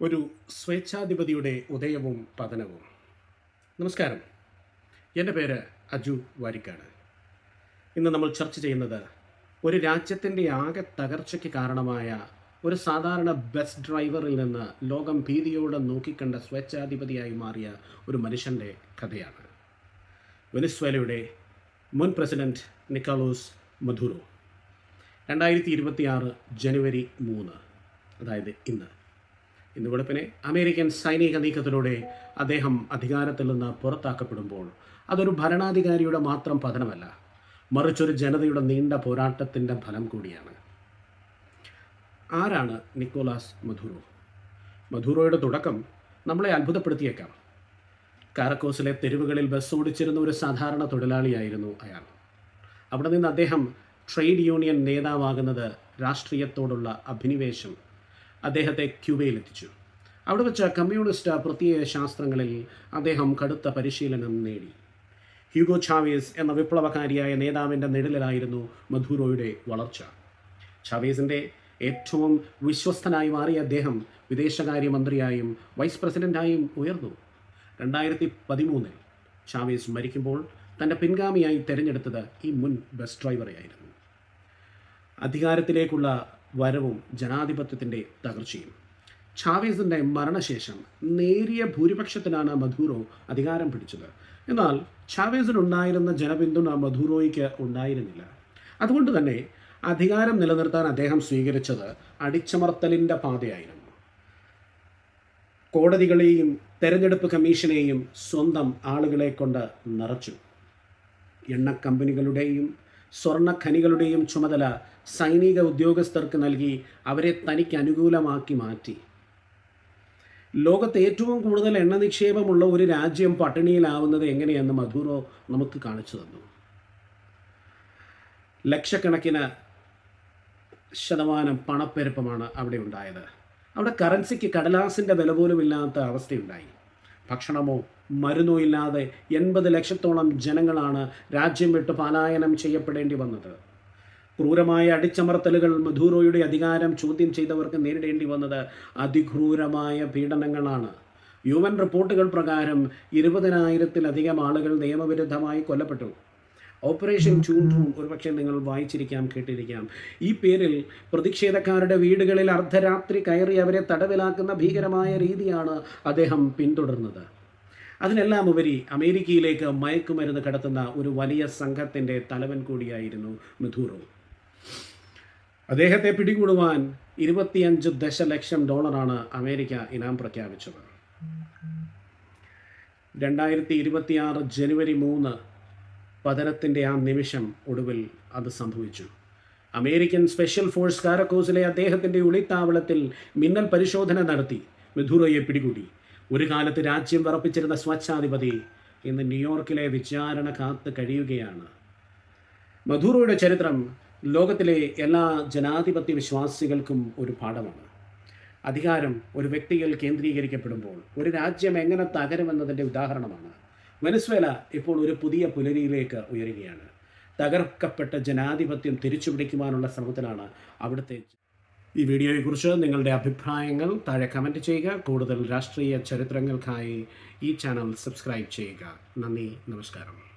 ഒരു സ്വേച്ഛാധിപതിയുടെ ഉദയവും പതനവും. നമസ്കാരം. എന്റെ പേര് അജു വാരിക്കാട്. ഇന്ന് നമ്മൾ ചർച്ച ചെയ്യുന്നത് ഒരു രാജ്യത്തിന്റെ ആകെ തകർച്ചയ്ക്ക് കാരണമായ ഒരു സാധാരണ ബസ് ഡ്രൈവറിൽ നിന്ന് ലോകം ഭീതിയോടെ നോക്കിക്കണ്ട സ്വേച്ഛാധിപതിയായി മാറിയ ഒരു മനുഷ്യന്റെ കഥയാണ്. വെനിസ്വേലയുടെ മുൻ പ്രസിഡന്റ് നിക്കോളോസ് മധുറോ രണ്ടായിരത്തി ഇരുപത്തിയാറ് ജനുവരി മൂന്ന് അതായത് ഇന്ന്. ഇന്ന് വെളുപ്പിനെ അമേരിക്കൻ സൈനിക നീക്കത്തിലൂടെ അദ്ദേഹം അധികാരത്തിൽ നിന്ന് പുറത്താക്കപ്പെടുമ്പോൾ അതൊരു ഭരണാധികാരിയുടെ മാത്രം പതനമല്ല മറിച്ചൊരു ജനതയുടെ നീണ്ട പോരാട്ടത്തിന്റെ ഫലം കൂടിയാണ്. ആരാണ് നിക്കോളാസ് മധുറോ? മധുറോയുടെ തുടക്കം നമ്മളെ അത്ഭുതപ്പെടുത്തിയേക്കാം. കാരക്കോസിലെ തെരുവുകളിൽ ബസ് ഓടിച്ചിരുന്ന ഒരു സാധാരണ തൊഴിലാളിയായിരുന്നു അയാൾ. അവിടെ നിന്ന് അദ്ദേഹം ട്രേഡ് യൂണിയൻ നേതാവാകുന്നത് രാഷ്ട്രീയത്തോടുള്ള അഭിനിവേശം അദ്ദേഹത്തെ ക്യൂബയിൽ എത്തിച്ചു അവിടെ വെച്ച കമ്മ്യൂണിസ്റ്റ് പ്രത്യയ ശാസ്ത്രങ്ങളിൽ അദ്ദേഹം കടുത്ത പരിശീലനം നേടി. ഹ്യൂഗോ ചാവേസ് എന്ന വിപ്ലവകാരിയായ നേതാവിന്റെ നിഴലിലായിരുന്നു മധുറോയുടെ വളർച്ച. ചാവേസിന്റെ ഏറ്റവും വിശ്വസ്തനായി മാറിയ അദ്ദേഹം വിദേശകാര്യമന്ത്രിയായും വൈസ് പ്രസിഡന്റായും ഉയർന്നു. രണ്ടായിരത്തി പതിമൂന്നിൽ ചാവേസ് മരിക്കുമ്പോൾ തന്റെ പിൻഗാമിയായി തിരഞ്ഞെടുത്തത് ഈ മുൻ ബസ് ഡ്രൈവറെയായിരുന്നു അധികാരത്തിലേക്കുള്ള വരവും ജനാധിപത്യത്തിന്റെ തകർച്ചയും. ചാവേസിന്റെ മരണശേഷം നേരിയ ഭൂരിപക്ഷത്തിനാണ് മധൂറോ അധികാരം പിടിച്ചത്. എന്നാൽ ചാവേസിനുണ്ടായിരുന്ന ജനപിന്തുണ മധൂറോയ്ക്ക് ഉണ്ടായിരുന്നില്ല. അതുകൊണ്ട് തന്നെ അധികാരം നിലനിർത്താൻ അദ്ദേഹം സ്വീകരിച്ചത് അടിച്ചമർത്തലിന്റെ പാതയായിരുന്നു. കോടതികളെയും തെരഞ്ഞെടുപ്പ് കമ്മീഷനെയും സ്വന്തം ആളുകളെ കൊണ്ട് നിറച്ചു. എണ്ണ കമ്പനികളുടെയും സ്വർണ ഖനികളുടെയും ചുമതല സൈനിക ഉദ്യോഗസ്ഥർക്ക് നൽകി അവരെ തനിക്ക് അനുകൂലമാക്കി മാറ്റി. ലോകത്ത് ഏറ്റവും കൂടുതൽ എണ്ണ നിക്ഷേപമുള്ള ഒരു രാജ്യം പട്ടിണിയിലാവുന്നത് എങ്ങനെയെന്ന് മധുറോ നമുക്ക് കാണിച്ചു തന്നു. ലക്ഷക്കണക്കിന് ശതമാനം പണപ്പെരുപ്പമാണ് അവിടെ ഉണ്ടായത്. അവിടെ കറൻസിക്ക് കടലാസിന്റെ വില പോലും ഇല്ലാത്ത അവസ്ഥയുണ്ടായി. ഭക്ഷണമോ മരുന്നോ ഇല്ലാതെ എൺപത് ലക്ഷത്തോളം ജനങ്ങളാണ് രാജ്യം വിട്ട് പലായനം ചെയ്യപ്പെടേണ്ടി വന്നത്. ക്രൂരമായ അടിച്ചമർത്തലുകൾ മധൂറോയുടെ അധികാരം ചോദ്യം ചെയ്തവർക്ക് നേരിടേണ്ടി വന്നത് അതിക്രൂരമായ പീഡനങ്ങളാണ്. യു എൻ റിപ്പോർട്ടുകൾ പ്രകാരം ഇരുപതിനായിരത്തിലധികം ആളുകൾ നിയമവിരുദ്ധമായി കൊല്ലപ്പെട്ടു. ഓപ്പറേഷൻ ചൂണ്ടൂൺ ഒരുപക്ഷെ നിങ്ങൾ വായിച്ചിരിക്കാം കേട്ടിരിക്കാം. ഈ പേരിൽ പ്രതിഷേധക്കാരുടെ വീടുകളിൽ അർദ്ധരാത്രി കയറി അവരെ തടവിലാക്കുന്ന ഭീകരമായ രീതിയാണ് അദ്ദേഹം പിന്തുടർന്നത്. അതിനെല്ലാം ഉപരി അമേരിക്കയിലേക്ക് മയക്കുമരുന്ന് കടത്തുന്ന ഒരു വലിയ സംഘത്തിന്റെ തലവൻ കൂടിയായിരുന്നു മിഥൂറോ. അദ്ദേഹത്തെ പിടികൂടുവാൻ ഇരുപത്തിയഞ്ച് ദശലക്ഷം ഡോളറാണ് അമേരിക്ക ഇനാം പ്രഖ്യാപിച്ചത്. രണ്ടായിരത്തി ഇരുപത്തിയാറ് ജനുവരി മൂന്ന് പതനത്തിന്റെ ആ നിമിഷം ഒടുവിൽ അത് സംഭവിച്ചു. അമേരിക്കൻ സ്പെഷ്യൽ ഫോഴ്സ് കാരക്കോസിലെ അദ്ദേഹത്തിന്റെ ഒളിത്താവളത്തിൽ മിന്നൽ പരിശോധന നടത്തി. മിഥുറയെ പിടികൂടി. ഒരു കാലത്ത് രാജ്യം വിറപ്പിച്ചിരുന്ന സ്വച്ഛാധിപതി ഇന്ന് ന്യൂയോർക്കിലെ വിചാരണ കാത്ത് കഴിയുകയാണ്. മധുറോയുടെ ചരിത്രം ലോകത്തിലെ എല്ലാ ജനാധിപത്യ വിശ്വാസികൾക്കും ഒരു പാഠമാണ്. അധികാരം ഒരു വ്യക്തിയിൽ കേന്ദ്രീകരിക്കപ്പെടുമ്പോൾ ഒരു രാജ്യം എങ്ങനെ തകരുമെന്നതിന്റെ ഉദാഹരണമാണ്. വെനസ്വേല ഇപ്പോൾ ഒരു പുതിയ പുലരിയിലേക്ക് ഉയരുകയാണ്. തകർക്കപ്പെട്ട ജനാധിപത്യം തിരിച്ചുപിടിക്കുവാനുള്ള ശ്രമത്തിലാണ് അവിടുത്തെ ഈ വീഡിയോയെക്കുറിച്ച് നിങ്ങളുടെ അഭിപ്രായങ്ങൾ താഴെ കമന്റ് ചെയ്യുക. കൂടുതൽ രാഷ്ട്രീയ ചരിത്രങ്ങൾക്കായി ഈ ചാനൽ സബ്സ്ക്രൈബ് ചെയ്യുക. നന്ദി നമസ്കാരം.